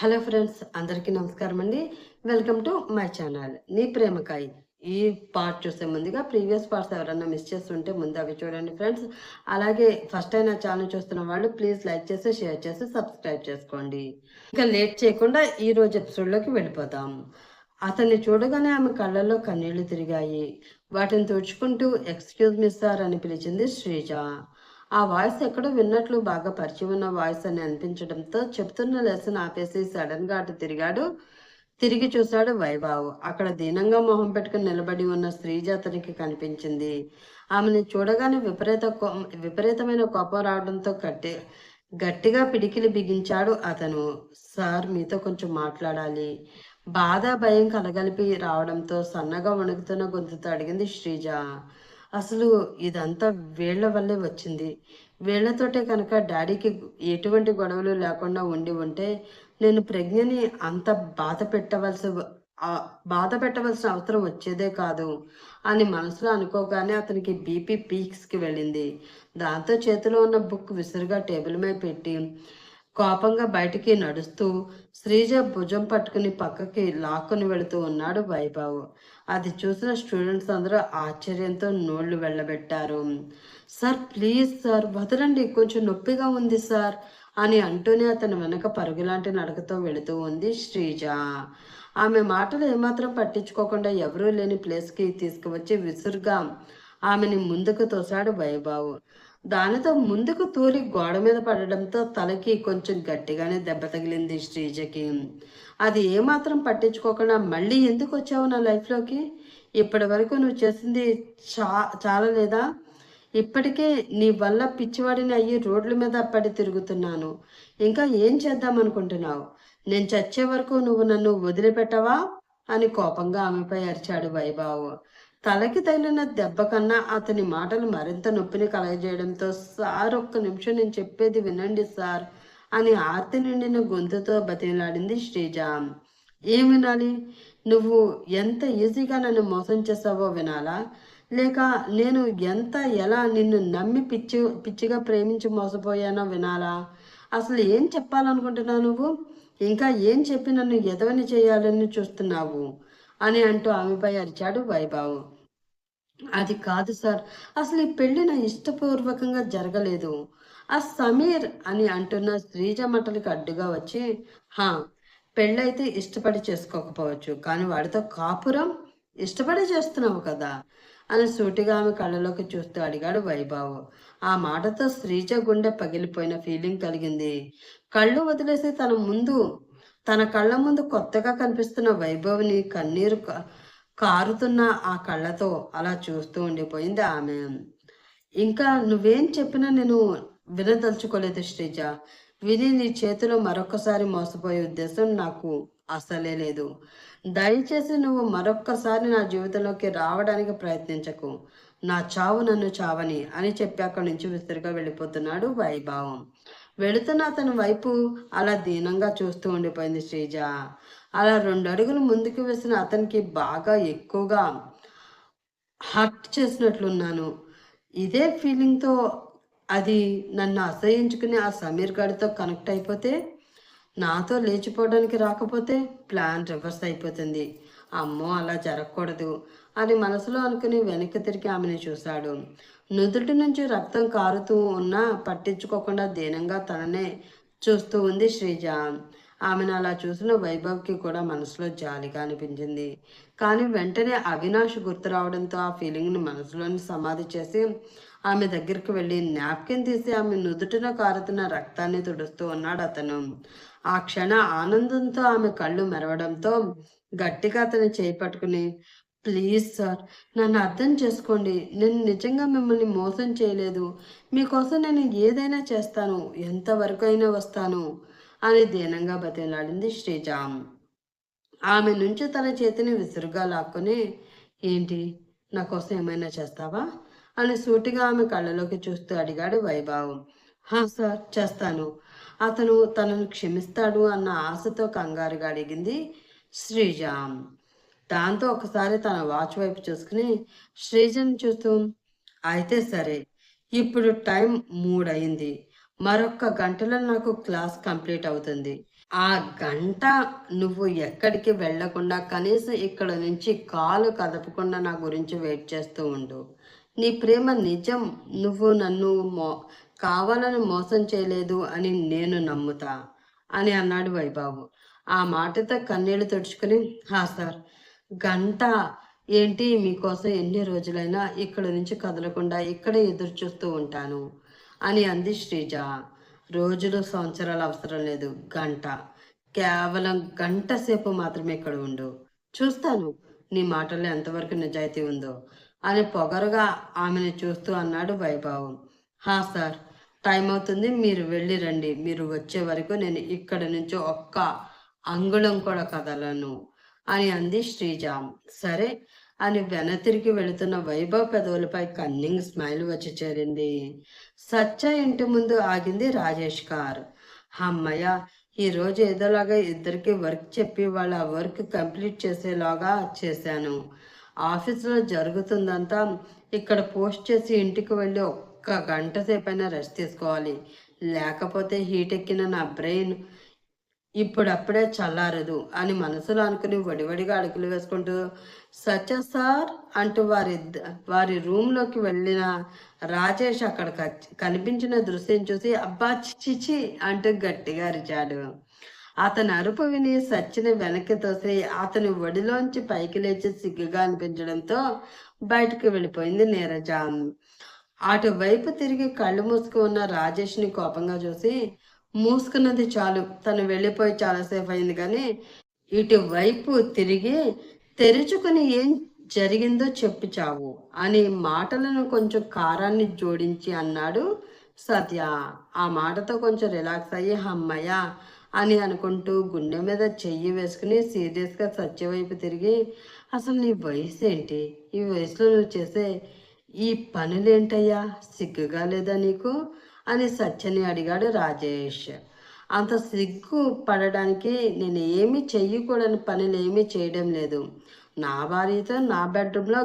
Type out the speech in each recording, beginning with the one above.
Hello friends అందరికీ నమస్కారం అండి. Welcome to my channel. నీ ప్రేమకాయ. ఈ పార్ట్ చూసే ముందుగా ప్రీవియస్ పార్ట్స్ ఎవరైనా మిస్ చేస్తుంటే ముందు అవి చూడండి ఫ్రెండ్స్. అలాగే ఫస్ట్ అయినా ఛానల్ చూస్తున్న వాళ్ళు ప్లీజ్ లైక్ చేసి షేర్ చేసి సబ్స్క్రైబ్ చేసుకోండి. ఇంకా లేట్ చేయకుండా ఈ రోజు ఎపిసోడ్లోకి వెళ్ళిపోతాం. అతన్ని చూడగానే ఆమె కళ్ళల్లో కన్నీళ్ళు తిరిగాయి. వాటిని తుడుచుకుంటూ ఎక్స్క్యూజ్ మీ సార్ అని పిలిచింది శ్రీజ. ఆ వాయిస్ ఎక్కడో విన్నట్లు బాగా పరిచయం ఉన్న వాయిస్ అని అనిపించడంతో చెప్తున్న లెసన్ ఆపేసి సడన్గా అటు తిరిగాడు. తిరిగి చూశాడు వైభావ్. అక్కడ దీనంగా మొహం పెట్టుకుని నిలబడి ఉన్న శ్రీజ అతనికి కనిపించింది. ఆమెను చూడగానే విపరీత విపరీతమైన కోపం రావడంతో కట్టి గట్టిగా పిడికిలి బిగించాడు అతను. సార్ మీతో కొంచెం మాట్లాడాలి. బాధ భయం కలగలిపి రావడంతో సన్నగా వణుకుతున్న గొంతుతో అడిగింది శ్రీజ. అసలు ఇదంతా వీళ్ళ వల్లే వచ్చింది. వీళ్ళతోటే కనుక డాడీకి ఎటువంటి గొడవలు లేకుండా ఉండి ఉంటే నేను ప్రజ్ఞని అంత బాధ పెట్టవలసి బాధ పెట్టవలసిన అవసరం వచ్చేదే కాదు అని మనసులో అనుకోగానే అతనికి బీపీ పీక్స్కి వెళ్ళింది. దాంతో చేతిలో ఉన్న బుక్ విసురుగా టేబుల్ మీద పెట్టి కోపంగా బయటికి నడుస్తూ శ్రీజ భుజం పట్టుకుని పక్కకి లాక్కుని వెళుతూ ఉన్నాడు వైభవ్. అది చూసిన స్టూడెంట్స్ అందరూ ఆశ్చర్యంతో నోళ్ళు వెళ్ళబెట్టారు. సార్ ప్లీజ్ సార్ వదలండి కొంచెం నొప్పిగా ఉంది సార్ అని అంటూనే అతని వెనక పరుగులాంటి నడకతో వెళుతూ ఉంది శ్రీజ. ఆమె మాటలు ఏమాత్రం పట్టించుకోకుండా ఎవరూ లేని ప్లేస్కి తీసుకువచ్చి విసురుగా ఆమెని ముందుకు తోశాడు వైభావు. దానితో ముందుకు తూలి గోడ మీద పడడంతో తలకి కొంచెం గట్టిగానే దెబ్బ తగిలింది శ్రీజకి. అది ఏమాత్రం పట్టించుకోకుండా మళ్ళీ ఎందుకు వచ్చావు నా లైఫ్లోకి ఇప్పటి వరకు నువ్వు చేసింది చా చాలలేదా? ఇప్పటికే నీ వల్ల పిచ్చివాడిని అయ్యి రోడ్ల మీద పడి తిరుగుతున్నాను. ఇంకా ఏం చేద్దాం అనుకుంటున్నావు? నేను చచ్చే వరకు నువ్వు నన్ను వదిలిపెట్టవా? అని కోపంగా ఆమెపై అరిచాడు వైభావ్. తలకి తగిలిన దెబ్బ కన్నా అతని మాటలు మరింత నొప్పిని కలగజేయడంతో సార్ ఒక్క నిమిషం నేను చెప్పేది వినండి సార్ అని ఆర్తి నిండిన గొంతుతో బతిలాడింది శ్రీజ. ఏం వినాలి? నువ్వు ఎంత ఈజీగా నన్ను మోసం చేసావో వినాలా? లేక నేను ఎంత ఎలా నిన్ను నమ్మి పిచ్చి పిచ్చిగా ప్రేమించి మోసపోయానో వినాలా? అసలు ఏం చెప్పాలనుకుంటున్నావు నువ్వు? ఇంకా ఏం చెప్పి నన్ను ఎదవని చేయాలని చూస్తున్నావు? అని అంటూ ఆమెపై అరిచాడు వైభావు. అది కాదు సార్ అసలు ఈ పెళ్ళి నా ఇష్టపూర్వకంగా జరగలేదు. ఆ సమీర్ అని అంటున్న శ్రీజ మటలకి అడ్డుగా వచ్చి హా పెళ్ళైతే ఇష్టపడి చేసుకోకపోవచ్చు కానీ వాడితో కాపురం? ఇష్టపడి చేస్తున్నావు కదా? అని సూటిగా ఆమె కళ్ళలోకి చూస్తూ అడిగాడు వైభవ్. ఆ మాటతో శ్రీజ గుండె పగిలిపోయిన ఫీలింగ్ కలిగింది. కళ్ళు వదిలేసి తన ముందు తన కళ్ళ ముందు కొత్తగా కనిపిస్తున్న వైభవ్ని కన్నీరు క- కారుతున్న ఆ కళ్ళతో అలా చూస్తూ ఉండిపోయింది ఆమె. ఇంకా నువ్వేం చెప్పినా నేను వినదలుచుకోలేదు శ్రీజ. విని నీ చేతిలో మరొకసారి మోసపోయే ఉద్దేశం నాకు అసలే లేదు. దయచేసి నువ్వు మరొక్కసారి నా జీవితంలోకి రావడానికి ప్రయత్నించకు. నా చావు నన్ను చావని అని చెప్పి అక్కడి నుంచి విసిరిగా వెళ్ళిపోతున్నాడు వైభవం. వెళుతున్న అతని వైపు అలా దీనంగా చూస్తూ ఉండిపోయింది శ్రీజ. అలా రెండు అడుగులు ముందుకు వేసిన అతనికి బాగా ఎక్కువగా హర్ట్ చేసినట్లున్నాను. ఇదే ఫీలింగ్తో అది నన్ను అసహించుకుని ఆ సమీర్ గారితో కనెక్ట్ అయిపోతే నాతో లేచిపోవడానికి రాకపోతే ప్లాన్ రివర్స్ అయిపోతుంది. అమ్మో అలా జరగకూడదు అని మనసులో అనుకుని వెనక్కి తిరిగి ఆమెను చూశాడు. నుదుటి నుంచి రక్తం కారుతూ ఉన్నా పట్టించుకోకుండా దీనంగా తననే చూస్తూ ఉంది శ్రీజ. ఆమెను అలా చూసిన వైభవ్కి కూడా మనసులో జాలిగా అనిపించింది. కానీ వెంటనే అవినాష్ గుర్తు రావడంతో ఆ ఫీలింగ్ని మనసులోని సమాధి చేసి ఆమె దగ్గరికి వెళ్ళి నాప్కిన్ తీసి ఆమె నుదుటిన కారుతున్న రక్తాన్ని తుడుస్తూ ఉన్నాడు అతను. ఆ క్షణ ఆనందంతో ఆమె కళ్ళు మెరవడంతో గట్టిగా అతను చేపట్టుకుని ప్లీజ్ సార్ నన్ను అర్థం చేసుకోండి. నేను నిజంగా మిమ్మల్ని మోసం చేయలేదు. మీకోసం నేను ఏదైనా చేస్తాను. ఎంతవరకు అయినా వస్తాను అని దీనంగా బతిలాడింది శ్రీజ. ఆమె నుంచి తన చేతిని విసురుగా లాక్కొని ఏంటి? నా కోసం ఏమైనా చేస్తావా? అని సూటిగా ఆమె కళ్ళలోకి చూస్తూ అడిగాడు వైభావం. హా సార్ చేస్తాను. అతను తనను క్షమిస్తాడు అన్న ఆశతో కంగారుగా అడిగింది శ్రీజామ్ దాంతో ఒకసారి తన వాచ్ వైపు చూసుకుని శ్రీజన్ చూస్తూ అయితే సరే ఇప్పుడు టైం మూడయింది. మరొక్క గంటలో నాకు క్లాస్ కంప్లీట్ అవుతుంది. ఆ గంట నువ్వు ఎక్కడికి వెళ్ళకుండా కనీసం ఇక్కడ నుంచి కాలు కదపకుండా నా గురించి వెయిట్ చేస్తూ ఉండు. నీ ప్రేమ నిజం. నువ్వు నన్ను మో కావాలని మోసం చేయలేదు అని నేను నమ్ముతా అని అన్నాడు వైబాబు ఆ మాటతో కన్నీళ్ళు తుడుచుకుని హా సార్ గంట ఏంటి మీకోసం ఎన్ని రోజులైనా ఇక్కడ నుంచి కదలకుండా ఇక్కడే ఎదురు చూస్తూ ఉంటాను అని అంది శ్రీజ. రోజులు సంవత్సరాలు అవసరం లేదు. గంట. కేవలం గంట సేపు మాత్రమే ఇక్కడ ఉండు. చూస్తాను నీ మాటల్లో ఎంతవరకు నిజాయితీ ఉందో అని పొగరుగా ఆమెను చూస్తూ అన్నాడు వైభవం. హా సార్ టైం అవుతుంది. మీరు వెళ్ళి రండి. మీరు వచ్చే వరకు నేను ఇక్కడ నుంచి ఒక్క అంగుళం కూడా కదలను. అని అంది శ్రీజామ్. సరే అని వెనతిరిగి వెళుతున్న వైభవ్ పెదవులపై కన్నింగ్ స్మైల్ వచ్చి చేరింది. సత్య ఇంటి ముందు ఆగింది రాజేష్ కార్ అమ్మయ్య ఈరోజు ఏదోలాగా ఇద్దరికి వర్క్ చెప్పి వాళ్ళ వర్క్ కంప్లీట్ చేసేలాగా చేశాను. ఆఫీస్లో జరుగుతుందంతా ఇక్కడ పోస్ట్ చేసి ఇంటికి వెళ్ళి ఒక్క గంట సేపైనా రెస్ట్ తీసుకోవాలి. లేకపోతే హీట్ ఎక్కిన నా బ్రెయిన్ ఇప్పుడప్పుడే చల్లారదు అని మనసులో అనుకుని వడివడిగా అడుగులు వేసుకుంటూ సత్య సార్ అంటూ వారి వారి రూమ్లోకి వెళ్ళిన రాజేష్ అక్కడ కనిపించిన దృశ్యం చూసి అబ్బా చిచి అంటూ గట్టిగా అరిచాడు. అతని అరుపు విని సచ్చిని వెనక్కి తోసి అతని ఒడిలోంచి పైకి లేచి సిగ్గుగా అనిపించడంతో బయటకు వెళ్ళిపోయింది నీరజ. అటువైపు తిరిగి కళ్ళు మూసుకు ఉన్న రాజేష్ని కోపంగా చూసి మూసుకున్నది చాలు. తను వెళ్ళిపోయి చాలాసేపు అయింది కానీ ఇటువైపు తిరిగి తెరుచుకుని ఏం జరిగిందో చెప్పు చావు అని మాటలను కొంచెం కారాన్ని జోడించి అన్నాడు సత్య. ఆ మాటతో కొంచెం రిలాక్స్ అయ్యి అమ్మయ్య అని అనుకుంటూ గుండె మీద చెయ్యి వేసుకుని సీరియస్గా సత్య వైపు తిరిగి అసలు నీ వయసు ఏంటి? ఈ వయసులో నువ్వు చేసే ఈ పనులేంటయ్యా? సిగ్గుగా లేదా నీకు? అని సత్యని అడిగాడు రాజేష్. అంత సిగ్గు పడడానికి నేను ఏమి చెయ్యకూడని పనులు ఏమీ చేయడం లేదు. నా భార్యతో నా బెడ్రూమ్లో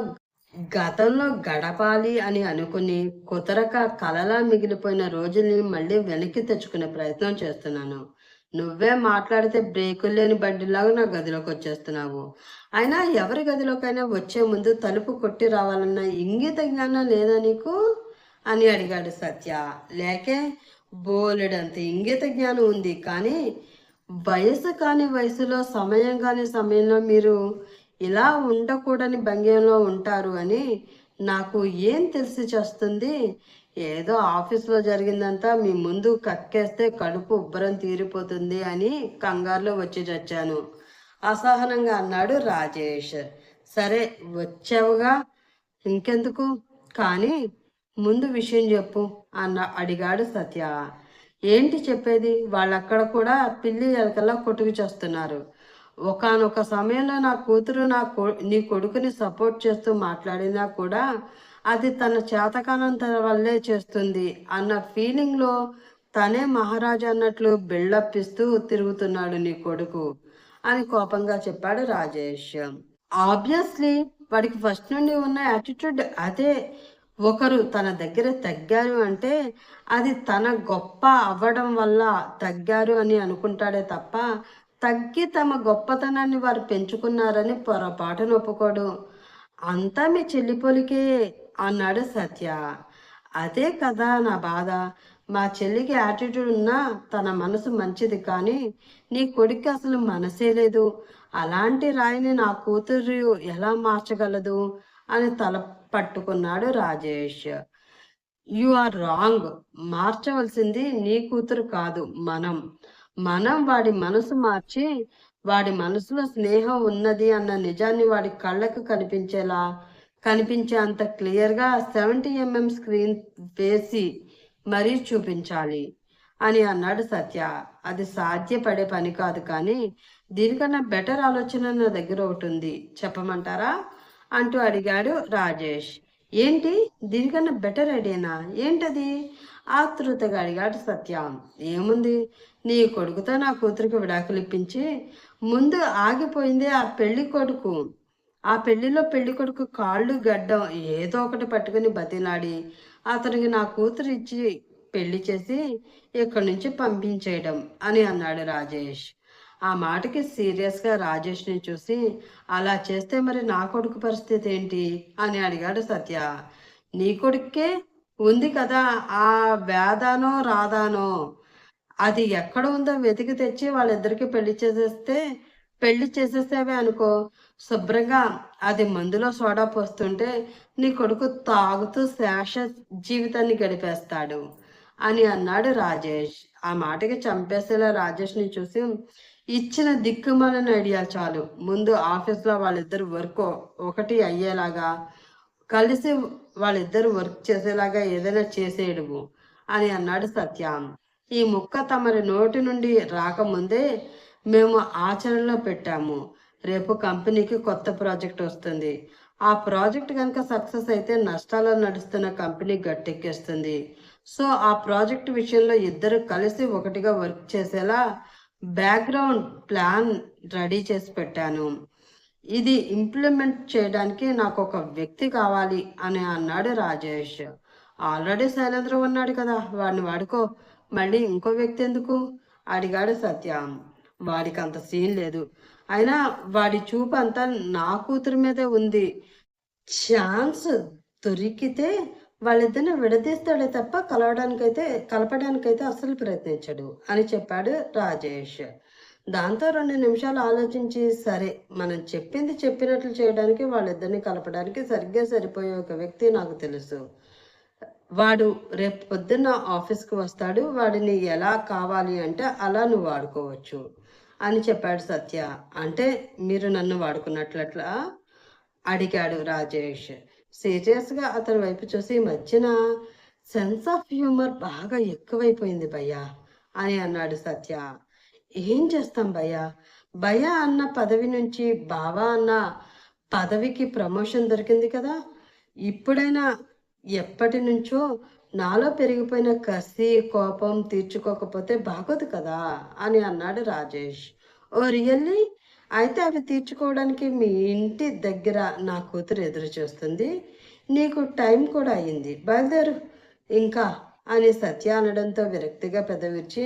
గతంలో గడపాలి అని అనుకుని కుదరక కలలా మిగిలిపోయిన రోజుల్ని మళ్ళీ వెనక్కి తెచ్చుకునే ప్రయత్నం చేస్తున్నాను. నువ్వే మాట్లాడితే బ్రేకులు లేని బండిలాగా నా గదిలోకి వచ్చేస్తున్నావు. అయినా ఎవరి గదిలోకైనా వచ్చే ముందు తలుపు కొట్టి రావాలన్న ఇంగిత జ్ఞానం లేదా నీకు? అని అడిగాడు సత్య. లేకే బోలెడంత ఇంగిత జ్ఞానం ఉంది కానీ వయసు కాని వయసులో సమయం కాని సమయంలో మీరు ఇలా ఉండకూడని భంగ్యంలో ఉంటారు అని నాకు ఏం తెలిసి చేస్తుంది? ఏదో ఆఫీస్లో జరిగిందంతా మీ ముందు కక్కేస్తే కడుపు ఉబ్బరం తీరిపోతుంది అని కంగారులో వచ్చి చచ్చాను. అసహనంగా అన్నాడు రాజేష్. సరే వచ్చావుగా. ఇంకెందుకు? కానీ ముందు విషయం చెప్పు అన్న అడిగాడు సత్య. ఏంటి చెప్పేది? వాళ్ళక్కడ కూడా పిల్లి ఎలకల్లా కొట్టుకు చేస్తున్నారు. ఒకనొక సమయంలో నా కూతురు నా నీ కొడుకుని సపోర్ట్ చేస్తూ మాట్లాడినా కూడా అది తన చేతకానంత వల్లే చేస్తుంది అన్న ఫీలింగ్లో తనే మహారాజా అన్నట్లు బిల్డప్ ఇస్తూ తిరుగుతున్నాడు నీ కొడుకు అని కోపంగా చెప్పాడు రాజేష్. ఆబ్వియస్లీ వాడికి ఫస్ట్ నుండి ఉన్న యాటిట్యూడ్ అదే. ఒకరు తన దగ్గర తగ్గారు అంటే అది తన గొప్ప అవ్వడం వల్ల తగ్గారు అని అనుకుంటాడే తప్ప తగ్గి తమ గొప్పతనాన్ని వారు పెంచుకున్నారని పొరపాటును ఒప్పుకోడు. అంతా మీ చెల్లిపోలికే అన్నాడు సత్య. అదే కదా నా బాధ. మా చెల్లికి యాటిట్యూడ్ ఉన్నా తన మనసు మంచిది కానీ నీ కొడుక్కి అసలు మనసే లేదు. అలాంటి రాయిని నా కూతురు ఎలా మార్చగలదు? అని తల పట్టుకున్నాడు రాజేష్. You are wrong. మార్చవలసింది నీ కూతురు కాదు మనం. మనం వాడి మనసు మార్చి వాడి మనసులో స్నేహం ఉన్నది అన్న నిజాన్ని వాడి కళ్ళకు కనిపించేలా కనిపించే అంత క్లియర్గా సెవెంటీ ఎంఎం స్క్రీన్ వేసి మరీ చూపించాలి అని అన్నాడు సత్య. అది సాధ్యపడే పని కాదు కానీ దీనికన్నా బెటర్ ఆలోచన నా దగ్గర ఒకటి ఉంది. చెప్పమంటారా? అంటూ అడిగాడు రాజేష్. ఏంటి? దీనికన్నా బెటర్ ఐడియానా ఏంటది? ఆతృతగా అడిగాడు సత్యం. ఏముంది? నీ కొడుకుతో నా కూతురికి విడాకులు ఇప్పించి ముందు ఆగిపోయింది ఆ పెళ్ళి కొడుకు. ఆ పెళ్ళిలో పెళ్ళి కొడుకు కాళ్ళు గడ్డం ఏదో ఒకటి పట్టుకుని బతిలాడి అతనికి నా కూతురు ఇచ్చి పెళ్ళి చేసి ఇక్కడి నుంచి పంపించేయడం అని అన్నాడు రాజేష్. ఆ మాటకి సీరియస్గా రాజేష్ని చూసి అలా చేస్తే మరి నా కొడుకు పరిస్థితి ఏంటి? అని అడిగాడు సత్య. నీ కొడుకే ఉంది కదా ఆ వేదానో రాదానో అది ఎక్కడ ఉందో వెతికి తెచ్చి వాళ్ళిద్దరికి పెళ్ళి చేసేస్తే పెళ్ళి చేసేసేవే అనుకో. శుభ్రంగా అది మందులో సోడా పోస్తుంటే నీ కొడుకు తాగుతూ శేష జీవితాన్ని గడిపేస్తాడు. అని అన్నాడు రాజేష్. ఆ మాటకి చంపేసేలా రాజేష్ని చూసి ఇచ్చిన దిక్కుమాలని ఐడియా చాలు. ముందు ఆఫీస్లో వాళ్ళిద్దరు వర్క్ ఒకటి అయ్యేలాగా కలిసి వాళ్ళిద్దరు వర్క్ చేసేలాగా ఏదైనా చేసేయడము అని అన్నాడు సత్యం. ఈ ముక్క తమరి నోటి నుండి రాకముందే మేము ఆచరణలో పెట్టాము. రేపు కంపెనీకి కొత్త ప్రాజెక్ట్ వస్తుంది. ఆ ప్రాజెక్ట్ కనుక సక్సెస్ అయితే నష్టాలు నడుస్తున్న కంపెనీ గట్టెక్కేస్తుంది. సో ఆ ప్రాజెక్ట్ విషయంలో ఇద్దరు కలిసి ఒకటిగా వర్క్ చేసేలా బ్యాక్గ్రౌండ్ ప్లాన్ రెడీ చేసి పెట్టాను. ఇది ఇంప్లిమెంట్ చేయడానికి నాకు ఒక వ్యక్తి కావాలి అని అన్నాడు రాజేష్. ఆల్రెడీ శైలేంద్ర ఉన్నాడు కదా వాడిని వాడుకో. మళ్ళీ ఇంకో వ్యక్తి ఎందుకు? అడిగాడు సత్యం. వాడికి అంత సీన్ లేదు. అయినా వాడి చూపు అంతా నా కూతురు మీదే ఉంది. ఛాన్స్ దొరికితే వాళ్ళిద్దరిని విడదీస్తాడే తప్ప కలవడానికైతే కలపడానికైతే అసలు ప్రయత్నించడు అని చెప్పాడు రాజేష్. దాంతో రెండు నిమిషాలు ఆలోచించి సరే మనం చెప్పింది చెప్పినట్లు చేయడానికి వాళ్ళిద్దరిని కలపడానికి సరిగ్గా సరిపోయే ఒక వ్యక్తి నాకు తెలుసు. వాడు రేపు పొద్దున్న ఆఫీస్కి వస్తాడు. వాడిని ఎలా కావాలి అంటే అలా నువ్వు వాడుకోవచ్చు అని చెప్పాడు సత్య. అంటే మీరు నన్ను వాడుకున్నట్లట్లా అడిగాడు రాజేష్. సీరియస్గా అతని వైపు చూసి ఈ మధ్యన సెన్స్ ఆఫ్ హ్యూమర్ బాగా ఎక్కువైపోయింది భయ్యా అని అన్నాడు సత్య. ఏం చేస్తాం భయ్యా? భయ అన్న పదవి నుంచి బావా అన్న పదవికి ప్రమోషన్ దొరికింది కదా. ఇప్పుడైనా ఎప్పటి నుంచో నాలో పెరిగిపోయిన కసి కోపం తీర్చుకోకపోతే బాగోదు కదా అని అన్నాడు రాజేష్. ఓ రియల్లీ? అయితే అవి తీర్చుకోవడానికి మీ ఇంటి దగ్గర నా కూతురు ఎదురు చూస్తుంది. నీకు టైం కూడా అయింది బయలుదేరు. ఇంకా అని సత్య అనడంతో విరక్తిగా పెదవిచ్చి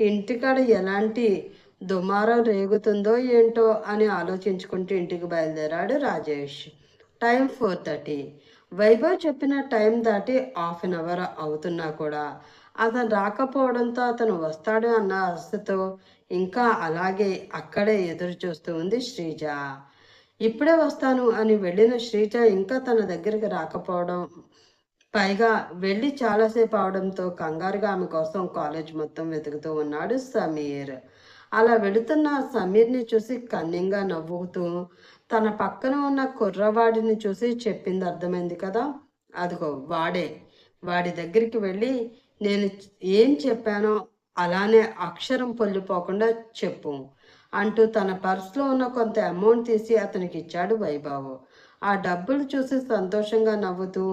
ఇంటికాడ ఎలాంటి దుమారం రేగుతుందో ఏంటో అని ఆలోచించుకుంటూ ఇంటికి బయలుదేరాడు Rajesh. Time four thirty. Vaibhav చెప్పిన టైం దాటి హాఫ్ అన్ అవర్ అవుతున్నా కూడా అతను రాకపోవడంతో అతను వస్తాడు అన్న ఆశతో ఇంకా అలాగే అక్కడే ఎదురు చూస్తూ ఉంది శ్రీజ. ఇప్పుడే వస్తాను అని వెళ్ళిన శ్రీజ ఇంకా తన దగ్గరికి రాకపోవడం పైగా వెళ్ళి చాలాసేపు అవడంతో కంగారుగా ఆమె కోసం కాలేజ్ మొత్తం వెతుకుతూ ఉన్నాడు సమీర్. అలా వెళుతున్న సమీర్ని చూసి కన్నింగా నవ్వుతూ తన పక్కన ఉన్న కుర్రవాడిని చూసి చెప్పింది అర్థమైంది కదా? అదిగో వాడే. వాడి దగ్గరికి వెళ్ళి నేను ఏం చెప్పానో అలానే అక్షరం పొల్లిపోకుండా చెప్పు అంటూ తన పర్సులో ఉన్న కొంత అమౌంట్ తీసి అతనికి ఇచ్చాడు వైభావు. ఆ డబ్బులు చూసి సంతోషంగా నవ్వుతూ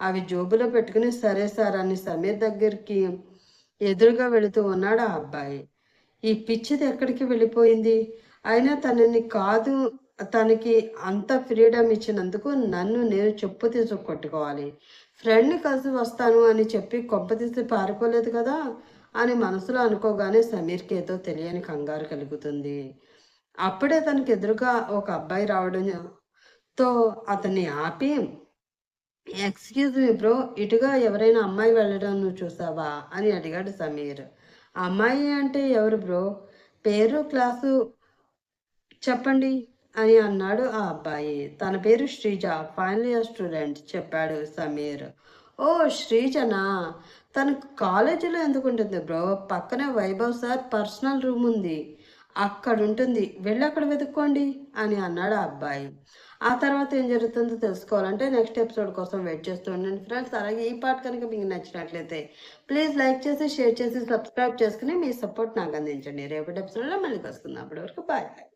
అవి జోబులో పెట్టుకుని సరే సార్ అని సమీర్ దగ్గరికి ఎదురుగా వెళుతూ ఉన్నాడు ఆ అబ్బాయి. ఈ పిచ్చిది ఎక్కడికి వెళ్ళిపోయింది? అయినా తనని కాదు తనకి అంత ఫ్రీడమ్ ఇచ్చినందుకు నన్ను నేను చెప్పు తీసి కొట్టుకోవాలి. ఫ్రెండ్ని కలిసి వస్తాను అని చెప్పి కొంప తీసి కదా అని మనసులో అనుకోగానే సమీర్కి ఏదో తెలియని కంగారు కలుగుతుంది. అప్పుడే తనకి ఎదురుగా ఒక అబ్బాయి రావడంతో అతన్ని ఆపి ఎక్స్క్యూజ్ మీ బ్రో ఇటుగా ఎవరైనా అమ్మాయి వెళ్ళడం నువ్వు చూసావా? అని అడిగాడు సమీర్. అమ్మాయి అంటే ఎవరు బ్రో పేరు క్లాసు చెప్పండి. అని అన్నాడు ఆ అబ్బాయి. తన పేరు శ్రీజ. ఫైనల్ ఇయర్ స్టూడెంట్ చెప్పాడు సమీర్. ఓ శ్రీజనా తను కాలేజీలో ఎందుకు ఉంటుంది బ్రో? పక్కనే వైభవ్ సార్ పర్సనల్ రూమ్ ఉంది. అక్కడ ఉంటుంది వెళ్ళి అక్కడ వెతుక్కోండి అని అన్నాడు ఆ అబ్బాయి. ఆ తర్వాత ఏం జరుగుతుందో తెలుసుకోవాలంటే నెక్స్ట్ ఎపిసోడ్ కోసం వెయిట్ చేస్తూ ఉండండి ఫ్రెండ్స్. అలాగే ఈ పార్ట్ కనుక మీకు నచ్చినట్లయితే ప్లీజ్ లైక్ చేసి షేర్ చేసి సబ్స్క్రైబ్ చేసుకుని మీ సపోర్ట్ నాకు అందించండి. రేపటి ఎపిసోడ్లో మళ్ళీ కలుసుకుందాం. అప్పటి వరకు బాయ్ బాయ్.